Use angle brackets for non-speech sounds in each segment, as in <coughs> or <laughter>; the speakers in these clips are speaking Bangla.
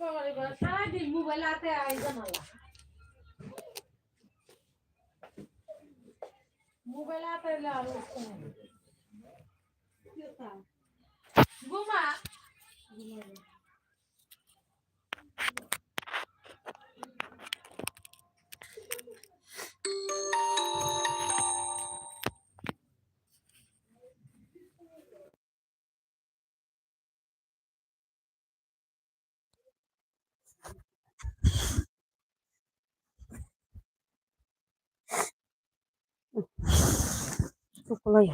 সারাদিন মোবাইল হাতে আইজা মালা মোবাইল হাতে এলে আরও ঘুমা শুকনোই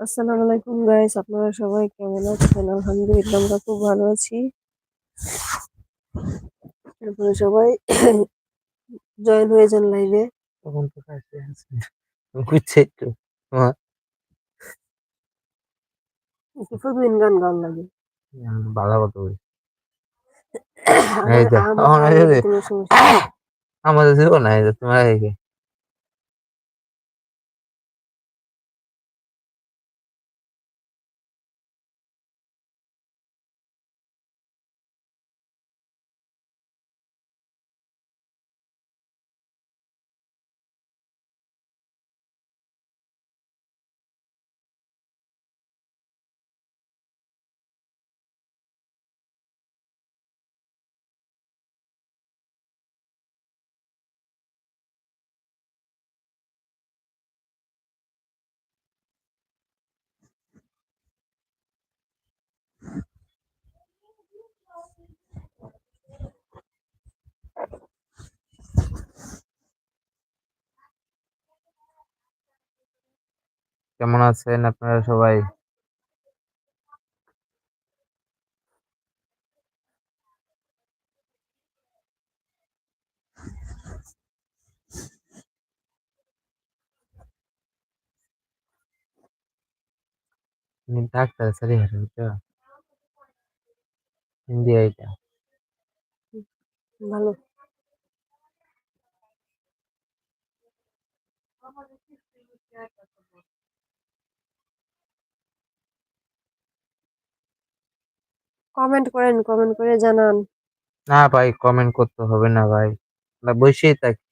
আসসালামু আলাইকুম গাইস আপনারা সবাই কেমন আছেন? আলহামদুলিল্লাহ আমরা খুব ভালো আছি। তারপরে সবাই জয়েন হয়ে যান লাইভে তখন তো কাছে আছে বুঝছে একটু। প্রতিদিন গান গান লাগে। বাধা কত বলি এই যে, আমার- আমার আমার এই যে- কোনো সমস্যা নেই। আমাদের ছিল না এই কেমন আছেন আপনারা সবাই? তুমি ডাক্তার সারি হারে বুঝছ হিন্দি এইটা ভালো। কমেন্ট করেন কমেন্ট করে জানান। না ভাই কমেন্ট করতে হবে না ভাই। আমরা বসেই থাকি।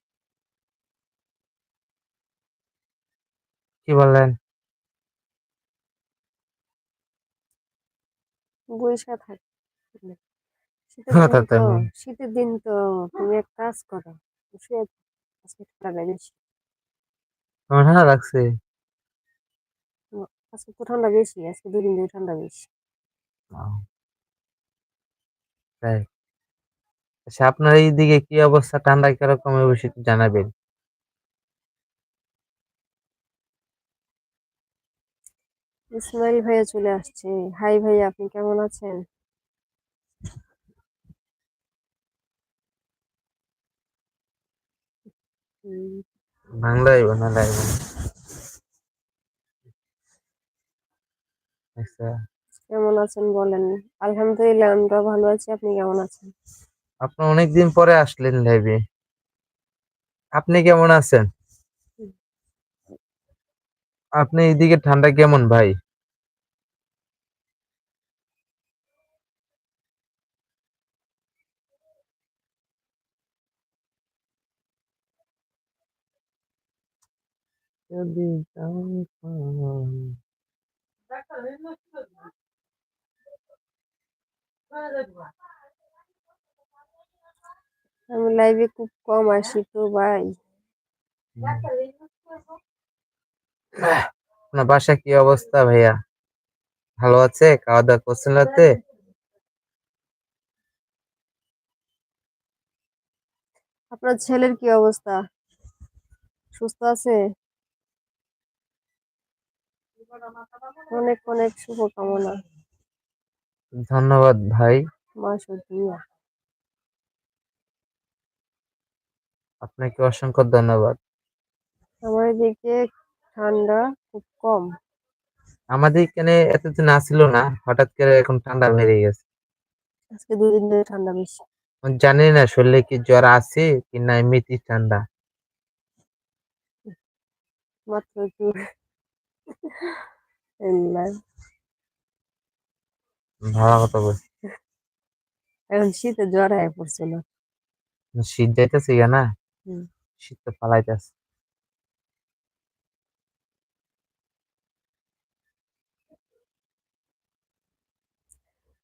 কি বলেন বইসা থাক। শীতের হ্যাঁ, দিন তো তো শীতের দিন তো তুমি এক কাজ করো আজকে ঠান্ডা বেশি। তোমার ঠান্ডা লাগছে? আজকে তো ঠান্ডা বেশি আজকে দুদিন ধরে ঠান্ডা বেশি। তাই? আচ্ছা আপনার এইদিকে কি অবস্থা? ঠান্ডা কীরকম অবশ্যই একটু জানাবেন। ইসমাইল ভাইয়া চলে আসছে। হাই ভাইয়া আপনি কেমন আছেন? বাংলায় না আচ্ছা। কেমন আছেন বলেন? আলহামদুলিল্লাহ আমরা ভালো আছি। আপনি কেমন আছেন? আপনি অনেকদিন পরে আসলেন লাইভে। আপনি কেমন আছেন? আপনি এদিকে ঠান্ডা কেমন ভাই? যদি আমি লাইভে খুব কম আসি তো ভাই। আপনার বাসা কি অবস্থা ভাইয়া? ভালো আছে? খাওয়া দাওয়া করছেন রাতে? আপনার ছেলের কি অবস্থা? সুস্থ আছে? অনেক অনেক শুভকামনা। ধন্যবাদ ভাই। আপনাকে অসংখ্য ধন্যবাদ। আমার এদিকে ঠান্ডা খুব কম। আমাদের এখানে এতদিন আসছিল না হঠাৎ করে এখন ঠান্ডা বেড়ে গেছে। আজকে দুদিন ধরে ঠান্ডা বেশি। জানি না শরীরে কি জ্বর আছে কি না এমনিতে ঠান্ডা। মাত্র একটু। ভালো কথা বল এখন শীতে জ্বর আয়া পড়ছে না। শীত যাইতেছে ইয়া না? শীত তো পালাইতেছে।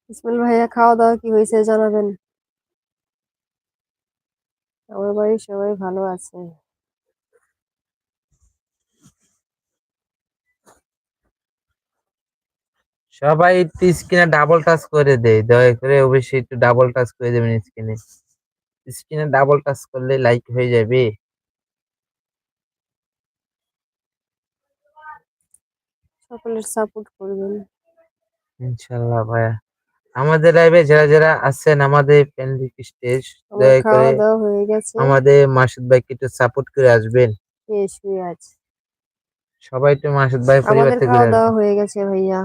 ইসমাইল ভাইয়া খাওয়া দাওয়া কি হয়েছে জানাবেন? আমার বাড়ির সবাই ভালো আছে। সবাই একটু স্ক্রিনে ডাবল টাচ করে দেয়। দয়া করে অবশ্যই একটু ডাবল টাচ করে দেবেন স্ক্রিনে স্ক্রিনে ডাবল টাচ করলে লাইক হয়ে যাবে। সকলের সাপোর্ট করবেন। ইনশাল্লাহ ভাইয়া। আমাদের লাইভে যারা যারা আছেন আমাদের ফ্যামিলি স্টেজ দয়া করে আমাদের মাসুদ ভাইকে একটু সাপোর্ট করে আসবেন। সবাই একটু মাসুদ ভাই পরিবার থেকে হয়ে গেছে ভাইয়া।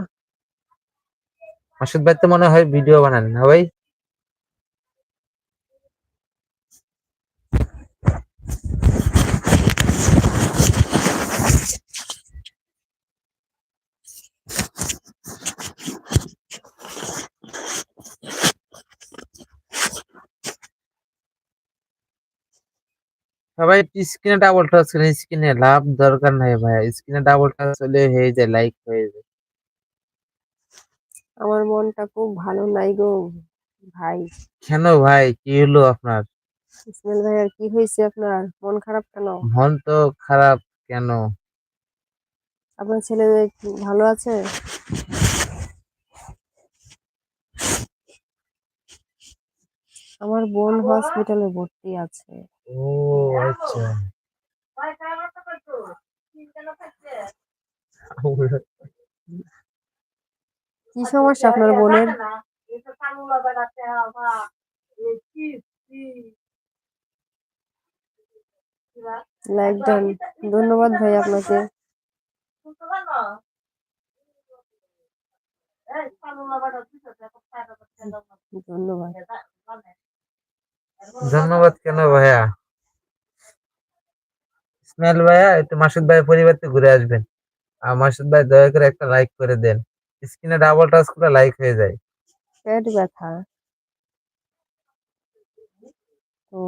মাসুদ ভাই তো মনে হয় ভিডিও বানান না ভাই? সবাই স্ক্রিনে ডাবল টাচ করেন স্ক্রিনে লাভ দরকার নাই ভাই। স্ক্রিনে ডাবল টাচ হলে হয়ে যায় লাইক হয়ে যায়। আমার মনটা খুব ভালো নাই গো ভাই। কেন ভাই? কি হলো আপনার? ইসমাইল ভাই আর কি হয়েছে আপনার? মন খারাপ কেন? মন তো খারাপ কেন? আপনার ছেলে মেয়ে কি ভালো আছে? আমার বোন হসপিটালে ভর্তি আছে। ও আচ্ছা। কি সমস্যা আপনার বোনের? লাইক ধন্যবাদ ভাই আপনাকে। ধন্যবাদ। কেন ভাইয়া? ইসমাইল ভাইয়া, একটু মাসুদ ভাই পরিবার থেকে ঘুরে আসবেন। আর মাসুদ ভাই দয়া করে একটা লাইক করে দেন। স্ক্রিনে ডাবল টাচ করে লাইক হয়ে যায়। পেট ব্যথা। তো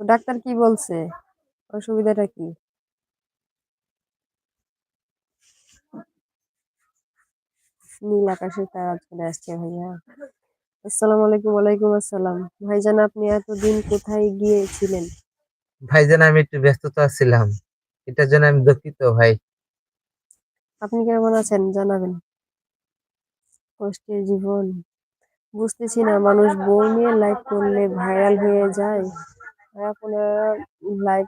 তো ডাক্তার কি বলছে? অসুবিধাটা কি? নীল আকাশের তারা চলে আসছে ভাইয়া। আসসালামু আলাইকুম ওয়ালাইকুম আসসালাম। ভাইজান আপনি এতদিন কোথায় গিয়েছিলেন? ভাইজান আমি একটু ব্যস্ততা ছিলাম। এটার জন্য আমি দুঃখিত ভাই। আপনি কেমন আছেন? জানাবেন। কষ্টের জীবন। বুঝতেছি না মানুষ বউ নিয়ে লাইভ করলে ভাইরাল হয়ে যায়। আর আপনারা লাইভ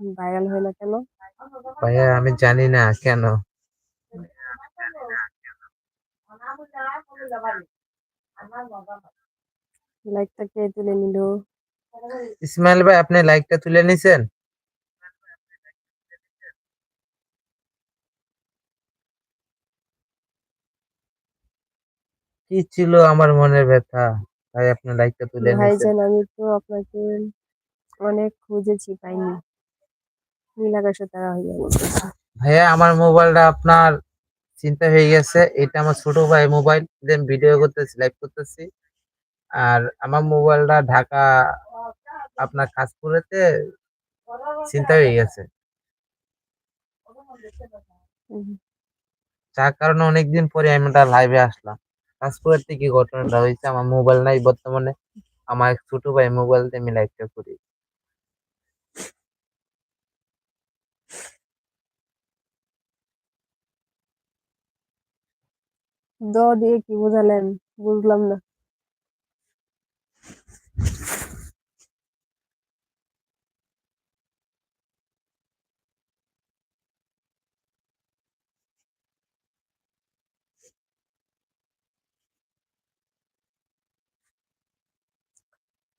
ভাইরাল হয় না কেন? ভাইয়া আমি জানি না কেন। লাইভটা কে তুলে নিল? ইসমাইল ভাই আপনি লাইকটা তুলে নিছেন? কি ছিল আমার মনের ব্যথা? ভাই আপনি লাইকটা তুলে ভাইজান আমি তো আপনাকে অনেক খুঁজেছি পাইনি। নীল আকাশে তারা হয়ে গেছে ভাইয়া আমার মোবাইলটা আপনার চিন্তা হয়ে গেছে। এটা আমার ছোট ভাই মোবাইল। দেন ভিডিও করতেছি লাইভ করতেছি। আর আমার মোবাইলটা ঢাকা আপনার কাজপুরেতে চিন্তা হয়ে গেছে। যার কারণে অনেকদিন পরে আমি একটা লাইভে আসলাম। কাজপুরের থেকে ঘটনাটা হয়েছে, আমার মোবাইল নাই, বর্তমানে আমার ছোট ভাই মোবাইল দিয়ে আমি একটা করি। দ দিয়ে কি বোঝালেন? বুঝলাম না।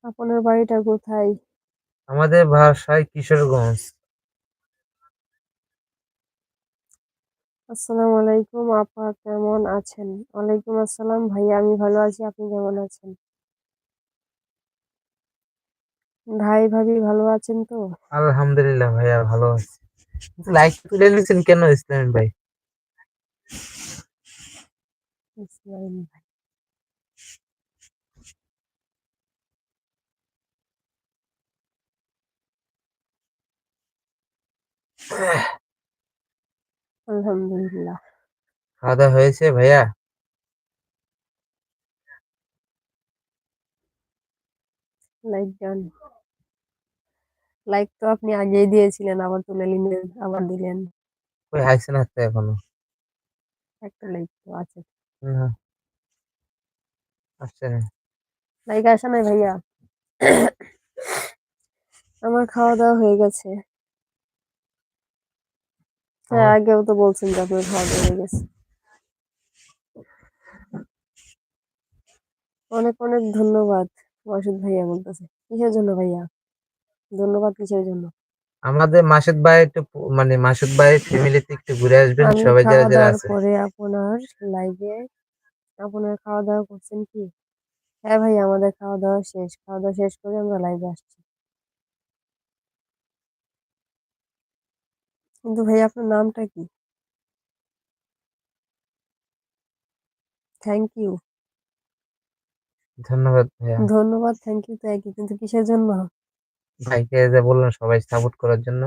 আপনার বাড়িটা কোথায়? আমাদের ভাষায় কিশোরগঞ্জ। আসসালামু আলাইকুম আপা কেমন আছেন? ওয়ালাইকুম আসসালাম ভাইয়া আমি ভালো আছি আপনি কেমন আছেন? ভাই ভাবি ভালো আছেন তো? আলহামদুলিল্লাহ ভাইয়া ভালো আছি। লাইক তুলে নিয়েছেন কেন ইসলাম ভাই? ইসমাইল আলহামদুলিল্লাহ। খাওয়া দাওয়া হয়েছে ভাইয়া? লাইক ডান লাইক তো আপনি আগেই দিয়েছিলেন আবার তুলে নিলেন আবার দিলেন। কই হাইছে না তো এখনও। একটা লাইক তো আছে। না আসছে না। লাইক আসে নাই ভাইয়া? আমার খাওয়া দাওয়া হয়ে গেছে। হ্যাঁ আগেও তো বলছেন যে আপনার খাওয়া দাওয়া হয়ে গেছে। অনেক অনেক ধন্যবাদ মাসুদ ভাইয়া বলতেছে। কিসের জন্য ভাইয়া? ধন্যবাদ কিসের জন্য? আমাদের মাসুদ ভাই একটু মানে মাসুদ ভাই ফ্যামিলিতে একটু ঘুরে আসবেন সবাই যারা যারা আছে। পরে আপনার লাইভে আপনার খাওয়া দাওয়া করছেন কি? হ্যাঁ ভাই আমাদের খাওয়া দাওয়া শেষ। খাওয়া দাওয়া শেষ করে আমরা লাইভে আসছি। কিন্তু ভাই আপনার নামটা কি? থ্যাংক ইউ ধন্যবাদ ভাইয়া। ধন্যবাদ থ্যাংক ইউ তো একই কিন্তু কিসের জন্য? ভাইকে যে বললাম সবাই সাপোর্ট করার জন্য।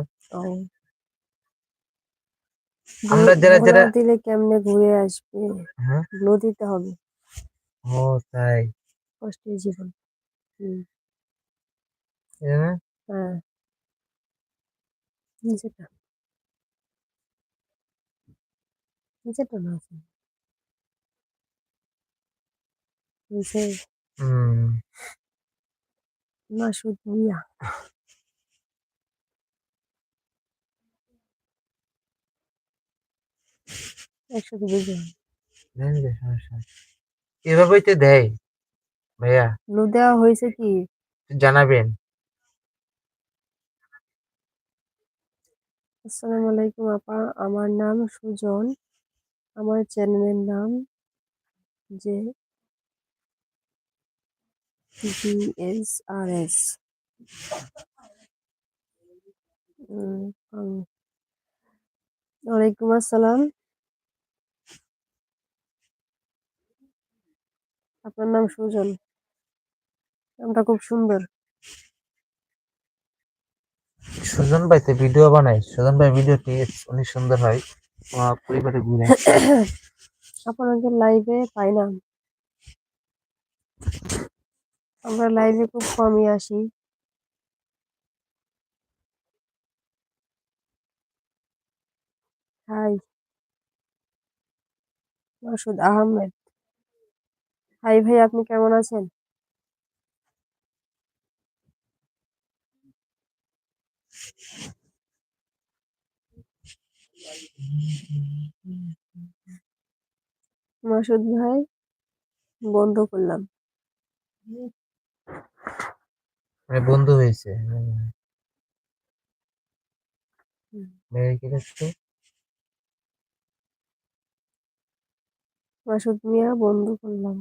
আমরা যারা- যারা- দিলে কেমনে ঘুরে আসবে? হ্যাঁ। ব্লু দিতে হবে। ও তাই। কষ্টের জীবন। হুম। হ্যাঁ। নিচেটা নিচেটা না আছে নিচে হুম মাসুদ মিয়া একসাথে বুঝে সমস্যা এভাবেই তো দেয় ভাইয়া ব্লু দেওয়া হয়েছে কি জানাবেন আসসালামু আলাইকুম আপা আমার নাম সুজন আমার চ্যানেলের নাম যে জিএসআরএস ওয়ালাইকুম আসসালাম। আপনার নাম সুজন। নামটা খুব সুন্দর। সুজন ভাই তো ভিডিও বানায়। সুজন ভাই ভিডিওটি অনেক সুন্দর হয়। আপনাদের লাইভে পাই না। আমরা লাইভে খুব কমই আসি। হাই। মাসুদ আহমেদ। হাই ভাই, আপনি কেমন আছেন? মাসুদ ভাই বন্ধ করলাম। মানে বন্ধু হয়েছে। কি দেখছ মাসুদ মিয়া বন্ধ করলাম।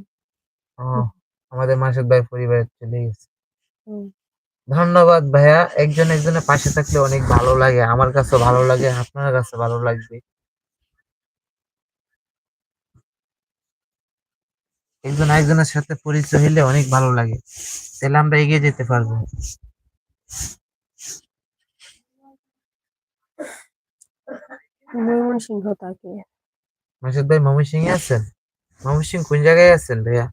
আমাদের মাসুদ ভাই পরিবারে চলে গেছে। ধন্যবাদ ভাইয়া। একজন একজনের পাশে থাকলে অনেক ভালো লাগে। আমার কাছে ভালো লাগে আপনার কাছে ভালো লাগবে। একজন একজনের সাথে পরিচয় হলে অনেক ভালো লাগে। তাহলে আমরা এগিয়ে যেতে পারব। ময়মনসিংহ তাকে। মাসুদ ভাই ময়মনসিং এ আছেন? ময়মনসিং কোন জায়গায় আছেন ভাইয়া?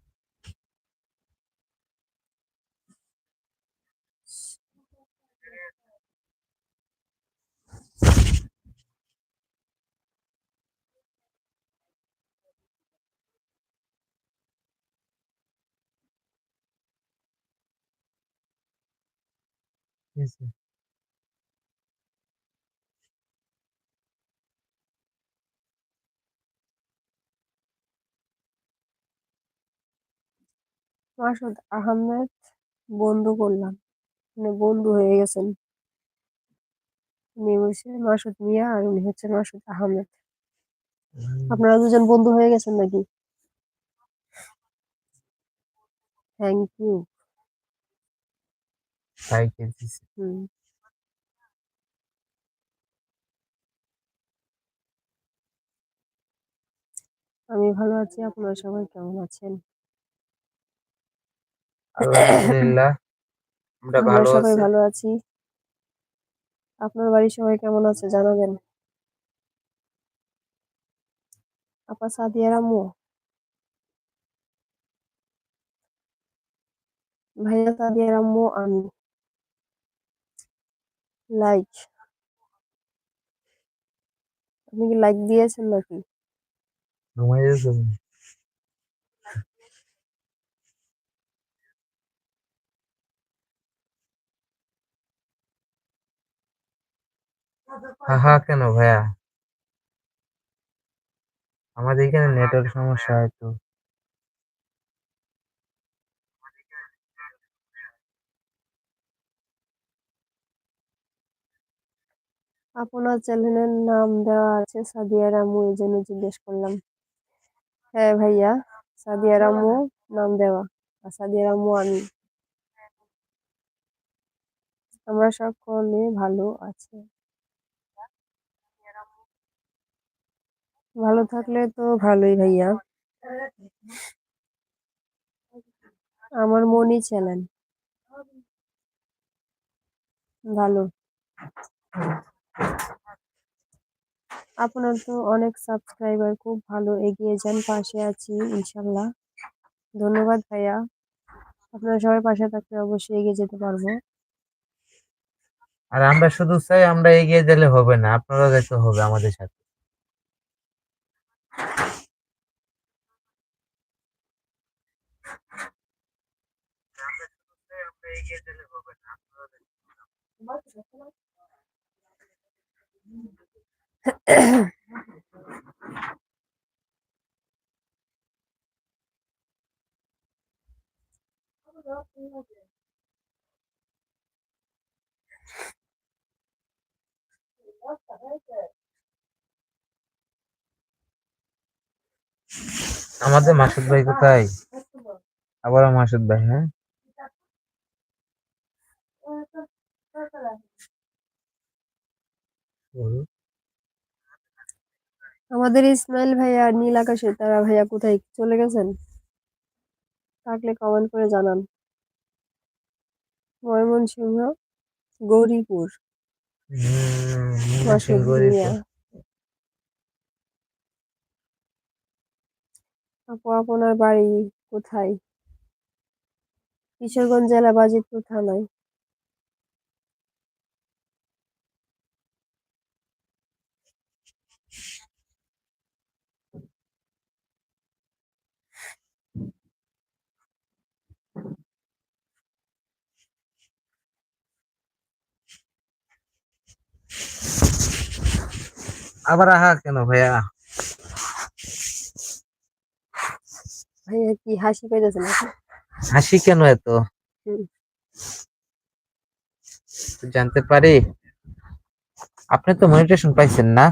হয়েছে? মাসুদ আহমেদ বন্ধু করলাম। মানে বন্ধু হয়ে গেছেন। উনি হচ্ছে মাসুদ মিয়া আর উনি হচ্ছে মাসুদ আহমেদ। আপনারা দুজন বন্ধু হয়ে গেছেন নাকি? থ্যাংক ইউ হুম আমি ভালো আছি আপনারা সবাই কেমন আছেন? আলহামদুলিল্লাহ আমরা ভালো সবাই ভালো আছি। আপনার বাড়ির সবাই কেমন আছে জানাবেন? আপা সাদিয়ার আম্মু? ভাইয়া সাদিয়ার আম্মু আমি। লাইক আপনি কি লাইক দিয়েছেন নাকি? ঘুমাই গেছো হা হা কেন ভাইয়া? আমাদের এখানে নেটওয়ার্ক সমস্যা হয়তো আপনার চ্যানেলের নাম দেওয়া আছে সাদিয়ার আম্মু এই জন্য জিজ্ঞেস করলাম। হ্যাঁ ভাইয়া সাদিয়ার আম্মু নাম দেওয়া, আর সাদিয়ার আম্মু আমি। আমরা সকলে ভালো আছি। ভালো থাকলে তো ভালোই ভাইয়া। আমার মনই চ্যানেল। ভালো। আপনার তো অনেক সাবস্ক্রাইবার খুব ভালো এগিয়ে যান পাশে আছি ইনশাল্লাহ। ধন্যবাদ ভাইয়া। আপনারা সবাই পাশে থাকলে অবশ্যই এগিয়ে যেতে পারব। আর আমরা শুধু চাই আমরা এগিয়ে গেলে হবে না আপনারা যেতে হবে আমাদের সাথে। আমাদের মাসুদ ভাই কোথায় আবারও মাসুদ ভাই হ্যাঁ। আমাদের ইসমাইল ভাইয়া আর নীল আকাশে তারা ভাইয়া কোথায়? চলে গেছেন? থাকলে কমেন্ট করে জানান। ময়মনসিংহ গৌরীপুর। আপু আপনার বাড়ি কোথায়? কিশোরগঞ্জ জেলা বাজিতপুর থানায়। আবার আহা কেন ভাইয়া? ভাইয়া কি হাসি পাইতেছে নাকি? হাসি কেন এত? জানতে পারি। আপনি তো মনিটেশন পাইছেন না?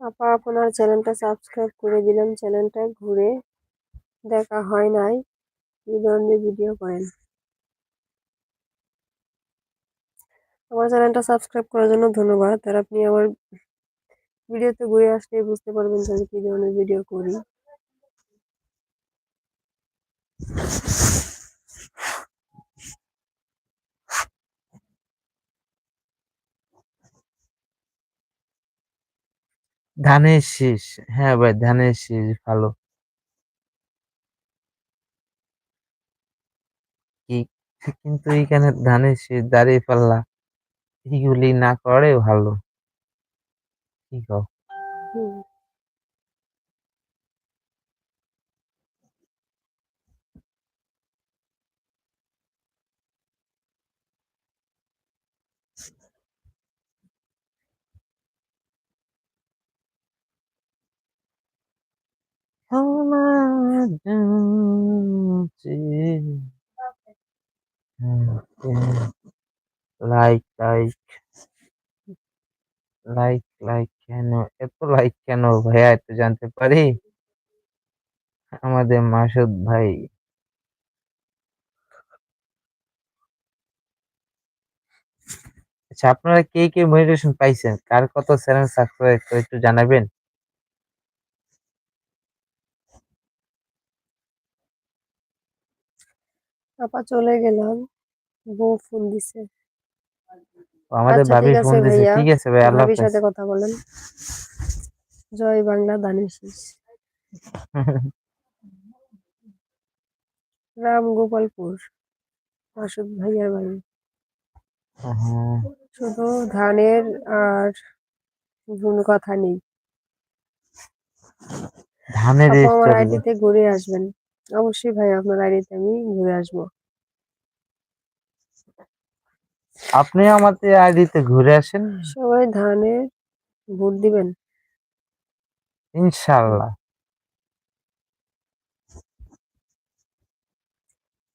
আপা আপনার চ্যানেলটা সাবস্ক্রাইব করে দিলাম। চ্যানেলটা ঘুরে দেখা হয় নাই। কি ধরনের ভিডিও করেন আমার চ্যানেলটা সাবস্ক্রাইব করার জন্য ধন্যবাদ। আর আপনি আমার ভিডিওতে ঘুরে আসলে বুঝতে পারবেন যে কি ধরনের ভিডিও করি। ধানের শীষ। হ্যাঁ ভাই, ধানের শীষ ভালো কি কিন্তু এইখানে ধানের শীষ দাঁড়িয়ে পাল্লা এগুলি না করে ভালো। কি কও? হুম। লাইক লাইক লাইক লাইক কেন? এত লাইক কেন ভাইয়া? একটু জানতে পারি। আমাদের মাসুদ ভাই। আচ্ছা আপনারা কে কে মোটিভেশন পাইছেন? কার কত চ্যানেল সাবস্ক্রাইব করে একটু জানাবেন? আপা চলে গেলাম। বউ ফোন দিছে। আমাদের আচ্ছা, ভাবি ফোন ভাইয়া। ঠিক আছে ভাই আল্লাহ হাফেজ। সাথে কথা বলেন। জয় বাংলা দানের শীষ। <laughs> রাম গোপালপুর মাসুদ ভাইয়ার বাড়ি। শুধু ধানের আর কোনো কথা নেই। ধানের আইডিতে ঘুরে আসবেন। অবশ্যই ভাই আপনার আইডিতে আমি ঘুরে আসব। আপনি আমাদের আইডিতে ঘুরে আসেন। সবাই ধানের ভোট দিবেন। ইনশাল্লাহ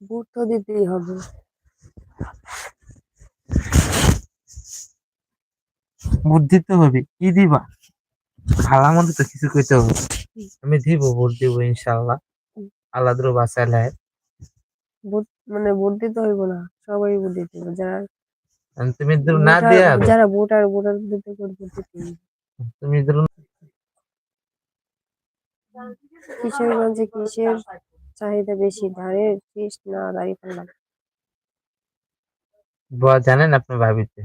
ভোট তো দিতেই হবে। ভোট দিতে হবে কি দিবা? ভালো মন্দ তো কিছু কইতে হবে। আমি দিব ভোট দিব ইনশাল্লাহ আল্লাহ দ্রু বাঁচাইলে ভোট মানে ভোট দিতে হইব না সবাই ভোট দিতে যারা তুমি দ্রু না দিয়া যারা ভোটার ভোটার দিতে ভোট দিতে তুমি কিশোরগঞ্জে কিসের চাহিদা বেশি ধানের শীষ না দাঁড়িপাল্লা বুয়া জানেন আপনি ভাবিতে।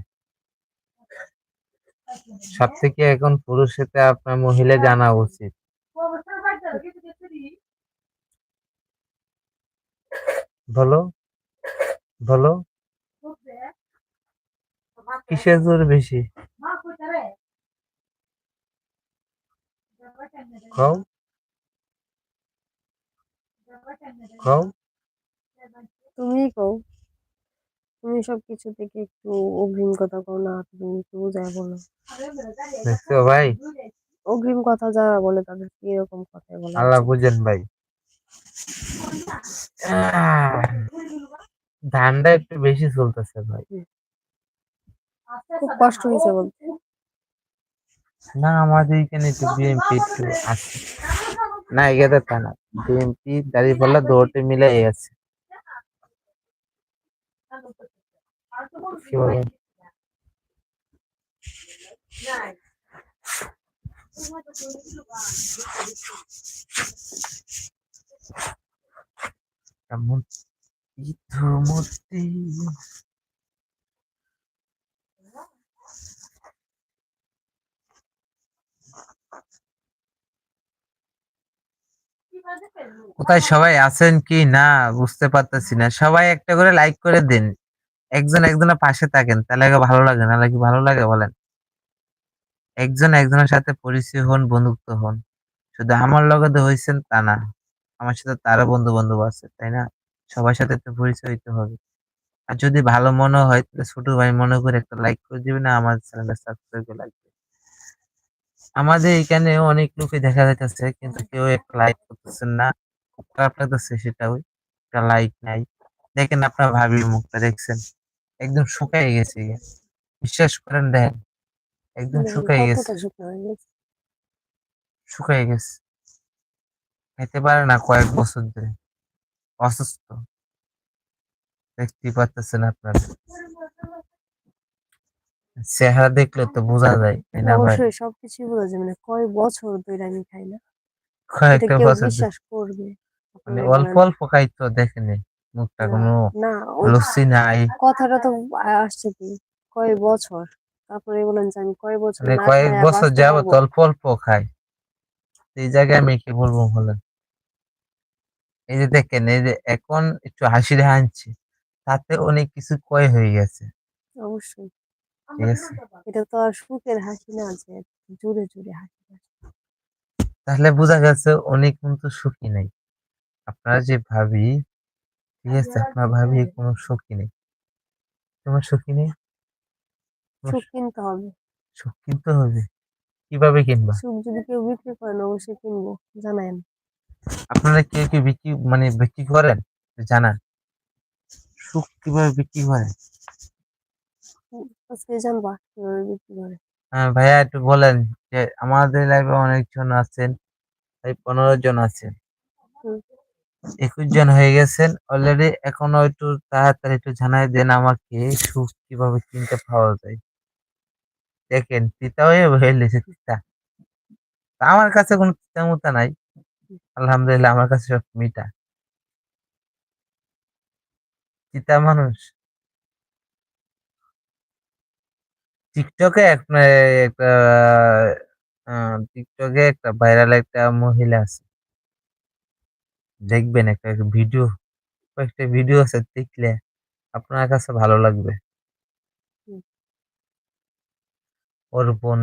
সব থেকে এখন পুরুষেতে আপনার মহিলা জানা উচিত। বলো বলো। কিসের জোর বেশি? কও। কও। তুমি কও। তুমি সব কিছু থেকে একটু অগ্রিম কথা কও না তুমি একটু বুঝায় বলো। ভাই? অগ্রিম কথা যারা বলে তাদের এরকম কথাই বলা আল্লাহ। বুঝেন ভাই। ধানটা একটু বেশি চলতেছে ভাই। খুব কষ্ট হয়েছে বলতে। না আমাদের এখানে একটু বিএমপি একটু আছে। না এগাতে তা না। বিএমপি দাঁড়িয়ে পাল্লা দৌড়তে মিলে কি বলেন? কেমন কোথায় সবাই আছেন কি না? বুঝতে পারতেছি না। সবাই একটা করে লাইক করে দিন। একজন একজনের পাশে থাকেন, তাহলে ভালো লাগে না। কি ভালো লাগে বলেন? একজন একজনের সাথে পরিচয় হন, বন্ধুত্ব হন। শুধু আমার লগতে হয়েছেন তা না। আমার সাথে তারও বন্ধু বান্ধব আছে তাই না? সবার সাথে তো পরিচয় হইতে হবে। আর যদি ভালো মনে হয় তাহলে ছোট ভাই মনে করে একটা লাইক করে দিবে না আমার চ্যানেলটা সাবস্ক্রাইব করে লাগবে আমাদের এখানে অনেক লোকে দেখা যাইতেছে কিন্তু কেউ একটা লাইক করতেছেন না। খুব খারাপ লাগতেছে সেটাও একটা লাইক নাই। দেখেন আপনার ভাবির মুখটা দেখছেন? একদম শুকাই গেছে বিশ্বাস করেন দেখেন? একদম শুকাই গেছে। কতটা গেছে। শুকাই গেছে। খেতে পারে না কয়েক বছর ধরে। অসুস্থ। দেখতেই পারতেছেন আপনার। চেহারা দেখলে তো বোঝা যায় তাই না ভাই? অবশ্যই সবকিছু বোঝা যায়। মানে কয় বছর ধরে আমি খাই না। কয়েকটা বছর বিশ্বাস করবে মানে অল্প অল্প খাই তো দেখেনি মুখটা না, কোনো লুচি নাই। কথাটা তো আসছে কি কয় বছর। তারপরে বলেন যে আমি কয় বছর মানে কয়েক বছর বাঁচতে যাবত অল্প অল্প খাই। এই জায়গায় আমি কি বলব বলেন? এই যে দেখেন এই যে এখন একটু হাসি হাসছি তাতে অনেক কিছু কয় হয়ে গেছে। অবশ্যই। ঠিক আছে। এটা তো আর সুখের হাসি না যে জুড়ে জুড়ে হাসি তাহলে বোঝা গেছে অনেক কিন্তু সুখী নেই। আপনারা যে ভাবি ঠিক আছে আপনার ভাবি কোনো সুখী নেই। তোমার সুখী নেই? সুখ কিনতে হবে। সুখ কিনতে হবে? কীভাবে কিনবা? সুখ যদি কেউ বিক্রি করেন অবশ্যই কিনবো জানায়েন। আপনারা কে কেউ বিক্রি মানে বিক্রি করেন? জানান। সুখ কীভাবে বিক্রি করেন আজকে জানবা কীভাবে বিক্রি করে হ্যাঁ ভাইয়া একটু বলেন যে আমাদের লাইভে অনেকজন আছেন এই পনেরো জন আছেন। একুশ জন হয়ে গেছেন অলরেডি এখনও একটু তাড়াতাড়ি একটু জানাই দেন আমাকে সুখ কীভাবে কিনতে পাওয়া যায়। দেখেন তিতা হয়ে হয়েছে তিতা। তা আমার কাছে কোনো তিতা মুতা নাই। আলহামদুলিল্লাহ আমার কাছে সব মিঠা তিতা মানুষ? টিকটকে একটা টিকটকে একটা ভাইরাল একটা মহিলা আছে। দেখবেন একটা ভিডিও কয়েকটা ভিডিও আছে দেখলে আপনার কাছে ভালো লাগবে। ওর বোন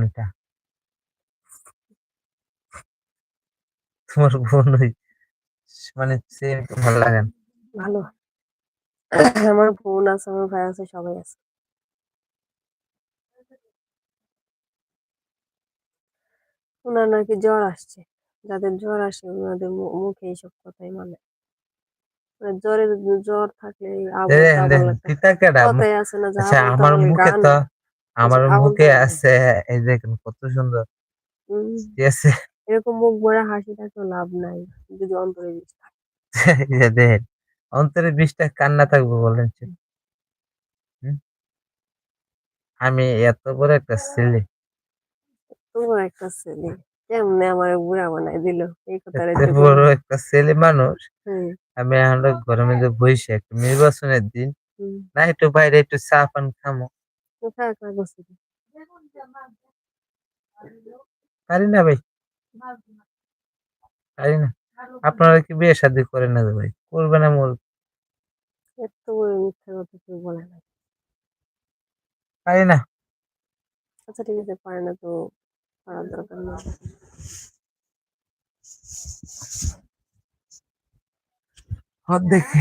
তোমার বোন ওই মানে সে ভালো লাগে না। ভালো। <coughs> আমার বোন আছে আমার ভাই আছে সবাই আছে। ওনার নাকি জ্বর আসছে। যাদের জ্বর আসে ওনাদের মুখে এইসব কথাই মানে জ্বরে জ্বর থাকলে কথাই আছে না আচ্ছা আমার মুখে তো আমার মুখে তাবল। আছে এই দেখেন কত সুন্দর। উম, ঠিক আছে? এরকম মুখ ভরা হাসি থাকলেও লাভ নাই যদি অন্তরে বিষ থাকে। <laughs> দেখেন অন্তরে বিষটা কান্না থাকবে বলেন? আমি এত বড় একটা ছেলে। তোমার একটা ছেলে। কেমনে আমার বুড়া বানাই দিল? এই কথাটা বড় একটা ছেলে মানুষ। আমি এখন ঘরের মধ্যে বসে একটা নির্বাচনের দিন। না একটু বাইরে একটু চা পান খামো। কোথায় পারি না ভাই। পারি না? আপনারা কি বিয়ে শাদী করেন না ভাই? করবে না মোর এত মিথ্যা কথা কেউ বলে না। পারি না? আচ্ছা ঠিক আছে পারে না তো পারার দরকার নেই। দেখি।